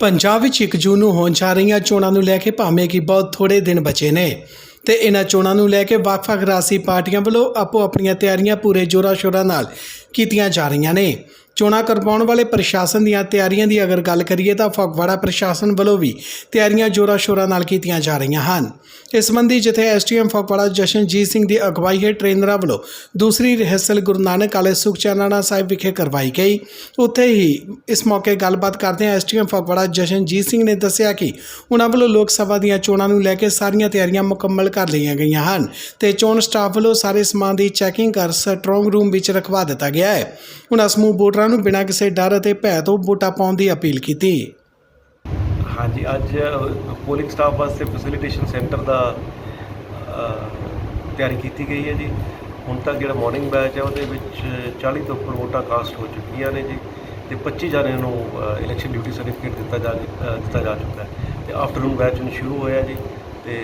ਪੰਜਾਬ ਵਿੱਚ 1 ਜੂਨ ਨੂੰ ਹੋਣ ਜਾ ਰਹੀਆਂ ਚੋਣਾਂ ਨੂੰ ਲੈ ਕੇ ਭਾਵੇਂ ਕਿ ਬਹੁਤ ਥੋੜੇ ਦਿਨ ਬਚੇ ਨੇ ਤੇ ਇਹਨਾਂ ਚੋਣਾਂ ਨੂੰ ਲੈ ਕੇ ਵੱਖ-ਵੱਖ ਰਾਸੀ ਪਾਰਟੀਆਂ ਵੱਲੋਂ ਆਪੋ ਆਪਣੀਆਂ ਤਿਆਰੀਆਂ ਪੂਰੇ ਜੋਰਾਂ ਸ਼ੋਰਾਂ ਨਾਲ ਕੀਤੀਆਂ ਜਾ ਰਹੀਆਂ ਨੇ। ਚੋਣਾਂ ਕਰਵਾਉਣ ਵਾਲੇ ਪ੍ਰਸ਼ਾਸਨ ਦੀਆਂ ਤਿਆਰੀਆਂ ਦੀ ਅਗਰ ਗੱਲ ਕਰੀਏ ਤਾਂ ਫਗਵਾੜਾ ਪ੍ਰਸ਼ਾਸਨ ਵੱਲੋਂ ਵੀ ਤਿਆਰੀਆਂ ਜੋਰਾਂ ਸ਼ੋਰਾਂ ਨਾਲ ਕੀਤੀਆਂ ਜਾ ਰਹੀਆਂ ਹਨ। ਇਸ ਸੰਬੰਧੀ ਜਿੱਥੇ ਐਸਟੀਐਮ ਫਗਵਾੜਾ ਜਸ਼ਨਜੀਤ ਸਿੰਘ ਦੀ ਅਗਵਾਈ ਹੇਠ ਟ੍ਰੇਨਰਾਂ ਵੱਲੋਂ ਦੂਸਰੀ ਰਿਹਰਸਲ ਗੁਰੂ ਨਾਨਕ ਕਾਲਜ ਸੁਖਚੈਨਾਣਾ ਸਾਹਿਬ ਵਿਖੇ ਕਰਵਾਈ ਗਈ, ਉੱਥੇ ਹੀ ਇਸ ਮੌਕੇ ਗੱਲਬਾਤ ਕਰਦਿਆਂ ਐਸਟੀਐਮ ਫਗਵਾੜਾ ਜਸ਼ਨਜੀਤ ਸਿੰਘ ਨੇ ਦੱਸਿਆ ਕਿ ਉਹਨਾਂ ਵੱਲੋਂ ਲੋਕ ਸਭਾ ਦੀਆਂ ਚੋਣਾਂ ਨੂੰ ਲੈ ਕੇ ਸਾਰੀਆਂ ਤਿਆਰੀਆਂ ਮੁਕੰਮਲ ਕਰ ਲਈਆਂ ਗਈਆਂ ਹਨ ਤੇ ਚੋਣ ਸਟਾਫ ਵੱਲੋਂ ਸਾਰੇ ਸਮਾਨ ਦੀ ਚੈਕਿੰਗ ਕਰ ਸਟਰੋਂਗ ਰੂਮ ਵਿੱਚ ਰਖਵਾ ਦਿੱਤਾ ਗਿਆ ਹੈ। ਉਹਨਾਂ ਸਮੂਹ ਵੋਟਰਾਂ ਨੂੰ ਬਿਨਾਂ ਕਿਸੇ ਡਰ ਅਤੇ ਭੈ ਤੋਂ ਵੋਟਾਂ ਪਾਉਣ ਦੀ ਅਪੀਲ ਕੀਤੀ। ਹਾਂਜੀ ਅੱਜ ਪੋਲਿੰਗ ਸਟਾਫ ਵਾਸਤੇ ਫੈਸਿਲਿਟੇਸ਼ਨ ਸੈਂਟਰ ਦਾ ਅ, ਤਿਆਰੀ ਕੀਤੀ ਗਈ ਹੈ ਜੀ। ਹੁਣ ਤੱਕ ਜਿਹੜਾ ਮਾਰਨਿੰਗ ਬੈਚ ਹੈ ਉਹਦੇ ਵਿੱਚ 40 ਤੋਂ ਉੱਪਰ ਵੋਟਾਂ ਕਾਸਟ ਹੋ ਚੁੱਕੀਆਂ ਨੇ ਜੀ ਤੇ 25 ਜਣਿਆਂ ਨੂੰ ਇਲੈਕਸ਼ਨ ਡਿਊਟੀ ਸਰਟੀਫਿਕੇਟ ਦਿੱਤਾ ਜਾ ਅ, ਦਿੱਤਾ ਜਾ ਚੁੱਕਾ ਹੈ। ਤੇ ਆਫਟਰਨੂਨ ਬੈਚ ਹੁਣ ਸ਼ੁਰੂ ਹੋਇਆ ਜੀ ਤੇ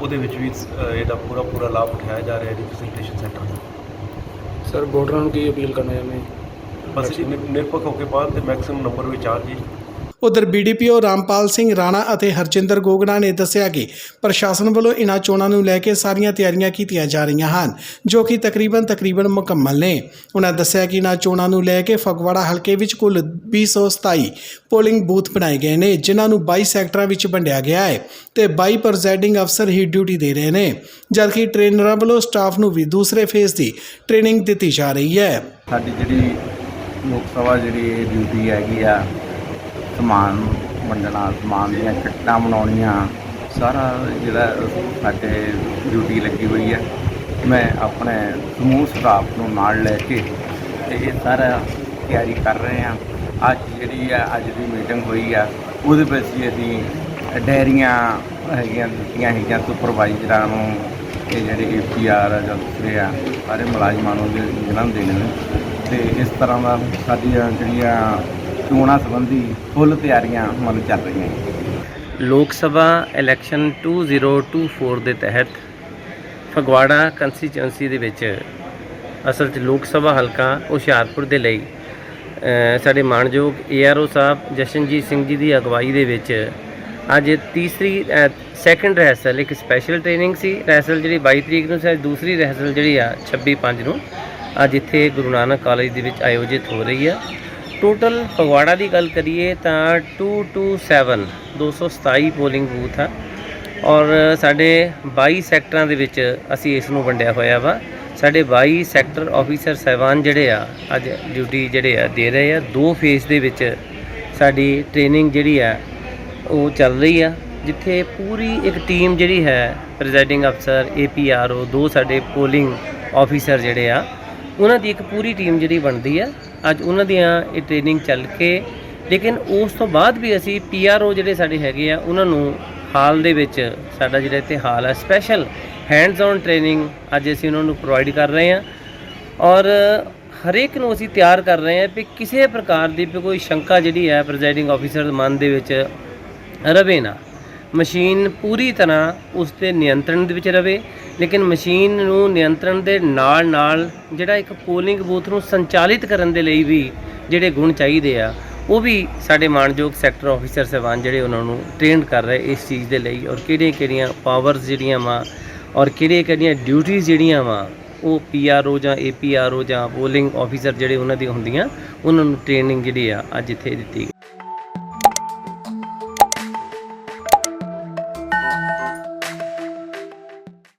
ਉਹਦੇ ਵਿੱਚ ਵੀ ਅ, ਇਹਦਾ ਪੂਰਾ ਪੂਰਾ ਲਾਭ ਉਠਾਇਆ ਜਾ ਰਿਹਾ ਜੀ ਫੈਸਿਲਿਟੇਸ਼ਨ ਸੈਂਟਰ ਦਾ। ਸਰ ਵੋਟਰਾਂ ਨੂੰ ਕੀ ਅਪੀਲ ਕਰਨਾ ਚਾਹੁੰਦੇ ਬਸ ਜੀ ਨਿ- ਨਿਰਪੱਖ ਹੋ ਕੇ ਪਾਉਣ ਤੇ ਮੈਕਸਿਮਮ ਨੰਬਰ ਵਿੱਚ ਆ ਜੀ ਉਧਰ ਬੀਡੀਪੀਓ ਰਾਮਪਾਲ ਸਿੰਘ ਰਾਣਾ ਅਤੇ ਹਰਜਿੰਦਰ ਗੋਗਨਾ ਨੇ ਦੱਸਿਆ ਕਿ ਪ੍ਰਸ਼ਾਸਨ ਵੱਲੋਂ ਇਨ੍ਹਾਂ ਚੋਣਾਂ ਨੂੰ ਲੈ ਕੇ ਸਾਰੀਆਂ ਤਿਆਰੀਆਂ ਕੀਤੀਆਂ ਜਾ ਰਹੀਆਂ ਹਨ ਜੋ ਕਿ ਤਕਰੀਬਨ ਤਕਰੀਬਨ ਮੁਕੰਮਲ ਨੇ। ਉਹਨਾਂ ਦੱਸਿਆ ਕਿ ਇਨ੍ਹਾਂ ਚੋਣਾਂ ਨੂੰ ਲੈ ਕੇ ਫਗਵਾੜਾ ਹਲਕੇ ਵਿੱਚ ਕੁੱਲ 227 ਪੋਲਿੰਗ ਬੂਥ ਬਣਾਏ ਗਏ ਨੇ ਜਿਨ੍ਹਾਂ ਨੂੰ 22 ਸੈਕਟਰਾਂ ਵਿੱਚ ਵੰਡਿਆ ਗਿਆ ਹੈ ਤੇ 22 ਪ੍ਰੈਜ਼ਾਈਡਿੰਗ ਅਫਸਰ ਹੀ ਡਿਊਟੀ ਦੇ ਰਹੇ ਨੇ ਜਦਕਿ ਟ੍ਰੇਨਰਾਂ ਵੱਲੋਂ ਸਟਾਫ ਨੂੰ ਵੀ ਦੂਸਰੇ ਫੇਜ਼ ਦੀ ਟ੍ਰੇਨਿੰਗ ਦਿੱਤੀ ਜਾ ਰਹੀ ਹੈ। ਸਾਡੀ ਜਿਹੜੀ ਲੋਕ ਸਭਾ ਜਿਹੜੀ ਇਹ ਡਿਊਟੀ ਹੈਗੀ ਆ, ਸਮਾਨ ਵੰਡਣਾ, ਸਮਾਨ ਦੀਆਂ ਕਿੱਟਾਂ ਬਣਾਉਣੀਆਂ, ਸਾਰਾ ਜਿਹੜਾ ਸਾਡੇ ਡਿਊਟੀ ਲੱਗੀ ਹੋਈ ਹੈ ਮੈਂ ਆਪਣੇ ਸਮੂਹ ਸਟਾਫ ਨੂੰ ਨਾਲ ਲੈ ਕੇ ਤੇ ਇਹ ਸਾਰਾ ਤਿਆਰੀ ਕਰ ਰਹੇ ਹਾਂ ਅੱਜ ਜਿਹੜੀ ਆ, ਅੱਜ ਦੀ ਮੀਟਿੰਗ ਹੋਈ ਆ, ਉਹਦੇ ਵਿੱਚ ਅਸੀਂ ਡੈਰੀਆਂ ਹੈਗੀਆਂ, ਦਿੱਤੀਆਂ ਹੈਗੀਆਂ ਸੁਪਰਵਾਈਜ਼ਰਾਂ ਨੂੰ, ਇਹ ਜਿਹੜੇ ਏਪੀਆਰ ਆ ਜਾਂ ਦੂਸਰੇ ਆ, ਸਾਰੇ ਮੁਲਾਜ਼ਮਾਂ ਨੂੰ ਜਿਹੜੇ ਜਿਹਨਾਂ ਨੂੰ ਦੇਣੇ ਨੇ। ਤੇ ਇਸ ਤਰ੍ਹਾਂ ਦਾ ਸਾਡੀਆਂ ਜਿਹੜੀਆਂ ਚੋਣਾਂ ਸੰਬੰਧੀ ਫੁੱਲ ਤਿਆਰੀਆਂ ਮਨ ਚੱਲ ਰਹੀਆਂ ਲੋਕ ਸਭਾ ਇਲੈਕਸ਼ਨ 2024 ਦੇ ਤਹਿਤ ਫਗਵਾੜਾ ਕੰਸਟੀਚੁਐਂਸੀ ਦੇ ਵਿੱਚ ਅਸਲ 'ਚ ਲੋਕ ਸਭਾ ਹਲਕਾ ਹੁਸ਼ਿਆਰਪੁਰ ਦੇ ਲਈ ਸਾਡੇ ਮਾਣਯੋਗ ਏਆਰਓ ਸਾਹਿਬ ਜਸ਼ਨਜੀਤ ਸਿੰਘ ਜੀ ਦੀ ਅਗਵਾਈ ਦੇ ਵਿੱਚ ਅੱਜ ਤੀਸਰੀ ਸੈਕੰਡ ਰਹਿਸਲ ਇੱਕ ਸਪੈਸ਼ਲ ਟ੍ਰੇਨਿੰਗ ਸੀ। ਰਹਿਸਲ ਜਿਹੜੀ 22 ਤਰੀਕ ਨੂੰ ਸੀ ਦੂਸਰੀ ਰਹਿਸਲ ਜਿਹੜੀ ਆ 26 5 ਨੂੰ। ਅੱਜ ਇੱਥੇ ਗੁਰੂ ਨਾਨਕ ਕਾਲਜ ਦੇ ਵਿੱਚ ਆਯੋਜਿਤ ਹੋ ਰਹੀ ਆ। ਟੋਟਲ ਫਗਵਾੜਾ ਦੀ ਗੱਲ ਕਰੀਏ ਤਾਂ 227 227 ਪੋਲਿੰਗ ਬੂਥ ਆ। ਔਰ ਸਾਡੇ 22 ਸੈਕਟਰਾਂ ਦੇ ਵਿੱਚ ਅਸੀਂ ਇਸ ਨੂੰ ਵੰਡਿਆ ਹੋਇਆ ਵਾ। ਸਾਡੇ 22 ਸੈਕਟਰ ਆਫੀਸਰ ਸਹਿਬਾਨ ਜਿਹੜੇ ਆ, ਅੱਜ ਡਿਊਟੀ ਜਿਹੜੇ ਆ ਦੇ ਰਹੇ ਆ। ਦੋ ਫੇਸ ਦੇ ਵਿੱਚ ਸਾਡੀ ਟ੍ਰੇਨਿੰਗ ਜਿਹੜੀ ਆ, ਉਹ ਚੱਲ ਰਹੀ ਆ। ਜਿੱਥੇ ਪੂਰੀ ਇੱਕ ਟੀਮ ਜਿਹੜੀ ਹੈ ਪ੍ਰੈਜ਼ਾਈਡਿੰਗ ਅਫਸਰ ਏਪੀਆਰਓ ਦੋ ਸਾਡੇ ਪੋਲਿੰਗ ਆਫੀਸਰ ਜਿਹੜੇ ਆ ਉਹਨਾਂ ਦੀ ਇੱਕ ਪੂਰੀ ਟੀਮ ਜਿਹੜੀ ਬਣਦੀ ਆ ਅੱਜ ਉਹਨਾਂ ਦੀਆਂ ਇਹ ਟ੍ਰੇਨਿੰਗ ਚੱਲ ਕੇ, ਲੇਕਿਨ ਉਸ ਤੋਂ ਬਾਅਦ ਵੀ ਅਸੀਂ ਪੀਆਰਓ ਜਿਹੜੇ ਸਾਡੇ ਹੈਗੇ ਆ, ਉਹਨਾਂ ਨੂੰ ਹਾਲ ਦੇ ਵਿੱਚ ਸਾਡਾ ਜਿਹੜਾ ਇੱਥੇ ਹਾਲ ਹੈ ਸਪੈਸ਼ਲ ਹੈਂਡਸ ਔਨ ਟ੍ਰੇਨਿੰਗ ਅੱਜ ਅਸੀਂ ਉਹਨਾਂ ਨੂੰ ਪ੍ਰੋਵਾਈਡ ਕਰ ਰਹੇ ਹਾਂ। ਔਰ ਹਰੇਕ ਨੂੰ ਅਸੀਂ ਤਿਆਰ ਕਰ ਰਹੇ ਹਾਂ ਵੀ ਕਿਸੇ ਪ੍ਰਕਾਰ ਦੀ ਵੀ ਕੋਈ ਸ਼ੰਕਾ ਜਿਹੜੀ ਹੈ ਪ੍ਰੈਜ਼ਾਈਡਿੰਗ ਆਫੀਸਰ ਦੇ ਮਨ ਦੇ ਵਿੱਚ ਰਵੇ ਨਾ। ਮਸ਼ੀਨ ਪੂਰੀ ਤਰ੍ਹਾਂ ਉਸ ਦੇ ਨਿਯੰਤਰਣ ਦੇ ਵਿੱਚ ਰਵੇ, ਲੇਕਿਨ ਮਸ਼ੀਨ ਨੂੰ ਨਿਯੰਤਰਣ ਦੇ ਨਾਲ ਨਾਲ ਜਿਹੜਾ ਇੱਕ ਪੋਲਿੰਗ ਬੂਥ ਨੂੰ ਸੰਚਾਲਿਤ ਕਰਨ ਦੇ ਲਈ ਵੀ ਜਿਹੜੇ ਗੁਣ ਚਾਹੀਦੇ ਆ, ਉਹ ਵੀ ਸਾਡੇ ਮਾਨਯੋਗ ਸੈਕਟਰ ਆਫੀਸਰ ਸਹਿਬਾਨ ਜਿਹੜੇ ਉਹਨਾਂ ਨੂੰ ਟ੍ਰੇਨਡ ਕਰ ਰਹੇ ਇਸ ਚੀਜ਼ ਦੇ ਲਈ ਔਰ ਕਿਹੜੀਆਂ ਕਿਹੜੀਆਂ ਪਾਵਰਸ ਜਿਹੜੀਆਂ ਵਾ ਔਰ ਕਿਹੜੀਆਂ ਕਿਹੜੀਆਂ ਡਿਊਟੀਆਂ ਜਿਹੜੀਆਂ ਵਾ, ਉਹ ਪੀਆਰਓ ਜਾਂ ਏਪੀਆਰਓ ਜਾਂ ਪੋਲਿੰਗ ਆਫੀਸਰ ਜਿਹੜੇ ਉਹਨਾਂ ਦੀਆਂ ਹੁੰਦੀਆਂ, ਉਹਨਾਂ ਨੂੰ ਟ੍ਰੇਨਿੰਗ ਜਿਹੜੀ ਆ ਅੱਜ ਇੱਥੇ ਦਿੱਤੀ ਗਈ।